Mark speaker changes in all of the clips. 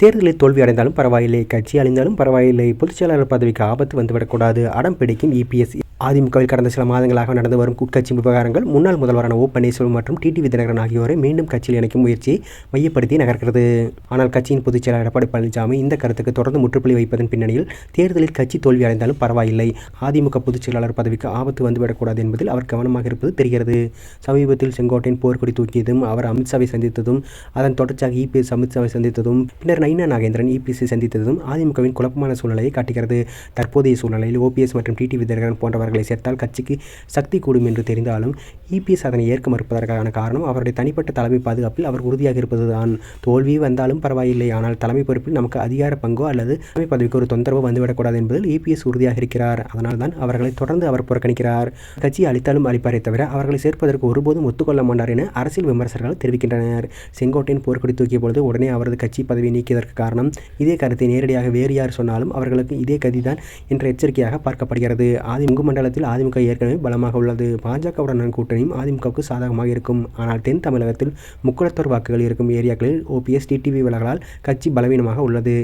Speaker 1: தேர்தலில் தோல்வி அடைந்தாலும் பரவாயில்லை கட்சி அழிந்தாலும் பரவாயில்லை பொதுச்செயலாளர் பதவிக்கு ஆபத்து வந்துவிடக்கூடாது அடம் பிடிக்கும் இபிஎஸ் அதிமுகவில் கடந்த சில மாதங்களாக நடந்து வரும் உட்கட்சி விவகாரங்கள் முன்னாள் முதல்வரான ஓ பன்னீர்செல்வம் மற்றும் டிடிவி தினகரன் ஆகியோரை மீண்டும் கட்சியில் இணைக்கும் முயற்சியை மையப்படுத்தி நகர்கிறது. ஆனால் கட்சியின் பொதுச் செயலாளர் எடப்பாடி பழனிசாமி இந்த கருத்துக்கு தொடர்ந்து முற்றுப்புள்ளி வைப்பதன் பின்னணியில் தேர்தலில் கட்சி தோல்வி அடைந்தாலும் பரவாயில்லை. அதிமுக பொதுச் செயலாளர் பதவிக்கு ஆபத்து வந்துவிடக்கூடாது என்பதில் அவர் கவனமாக இருப்பது தெரிகிறது. சமீபத்தில் செங்கோட்டையின் போர்க்கொடி தூக்கியதும் அவர் அமித்ஷாவை சந்தித்ததும் அதன் தொடர்ச்சியாக இபிஎஸ் அமித்ஷாவை சந்தித்ததும் பின்னர் நைனா நாகேந்திரன் இபிஎஸ்சி சந்தித்ததும் அதிமுகவின் குழப்பமான சூழ்நிலையை காட்டுகிறது. தற்போதைய சூழ்நிலையில் ஓபிஎஸ் மற்றும் டிடிவி தினகரன் போன்றவர்கள் சேர்த்தால் கட்சிக்கு சக்தி கூடும் என்று தெரிந்தாலும் இபிஎஸ் அதனை ஏற்க மறுப்பதற்கான காரணம் அவருடைய தனிப்பட்ட தலைமை பாதுகாப்பில் அவர் உறுதியாக இருப்பதுதான். தோல்வி வந்தாலும் பரவாயில்லை. ஆனால் தலைமை பொறுப்பில் நமக்கு அதிகார பங்கோ அல்லது தலைமை பதவிக்கு ஒரு தொந்தரவோ வந்துவிடக்கூடாது என்பதில் இபிஎஸ் உறுதியாக இருக்கிறார். அதனால் தான் அவர்களை தொடர்ந்து அவர் புறக்கணிக்கிறார். கட்சியை அளித்தாலும் அளிப்பாரே தவிர அவர்களை சேர்ப்பதற்கு ஒருபோதும் ஒத்துக்கொள்ள மாட்டார் என அரசியல் விமர்சகர்கள் தெரிவிக்கின்றனர். செங்கோட்டையின் போர்க்கொடி தூக்கிய பொழுது உடனே அவரது கட்சி பதவி நீக்கியதற்கு காரணம் இதே கருத்தை நேரடியாக வேறு யார் சொன்னாலும் அவர்களுக்கு இதே கதிதான் என்ற எச்சரிக்கையாக பார்க்கப்படுகிறது. அதிமுக மண்டலத்தில் அதிமுக ஏற்கனவே பலமாக உள்ளது. பாஜகவுடன் கூட்டணியும் அதிமுகவுக்கு சாதகமாக இருக்கும். ஆனால் தென் தமிழகத்தில் முக்குளத்தோர் வாக்குகள் இருக்கும் ஏரியாக்களில் ஓபிஎஸ் டிடிவி விலகலால் கட்சி பலவீனமாக உள்ளது.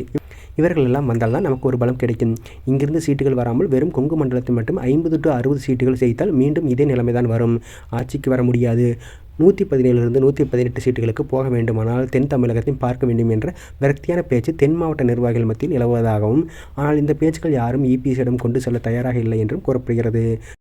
Speaker 1: இவர்கள் எல்லாம் வந்தால்தான் நமக்கு ஒரு பலம் கிடைக்கும். இங்கிருந்து சீட்டுகள் வராமல் வெறும் கொங்கு மண்டலத்தில் மட்டும் ஐம்பது டு அறுபது சீட்டுகள் செய்தால் மீண்டும் இதே நிலைமை தான் வரும். ஆட்சிக்கு வர முடியாது. நூற்றி பதினேழுலேருந்து நூற்றி பதினெட்டு சீட்டுகளுக்கு போக வேண்டுமானால் தென் தமிழகத்தையும் பார்க்க வேண்டும் என்ற விரக்தியான பேச்சு தென் மாவட்ட நிர்வாகிகள் மத்தியில் நிலவுவதாகவும் ஆனால் இந்த பேச்சுக்கள் யாரும் இபிஎஸ்ஸிடம் கொண்டு செல்ல தயாராக இல்லை என்றும் கூறப்படுகிறது.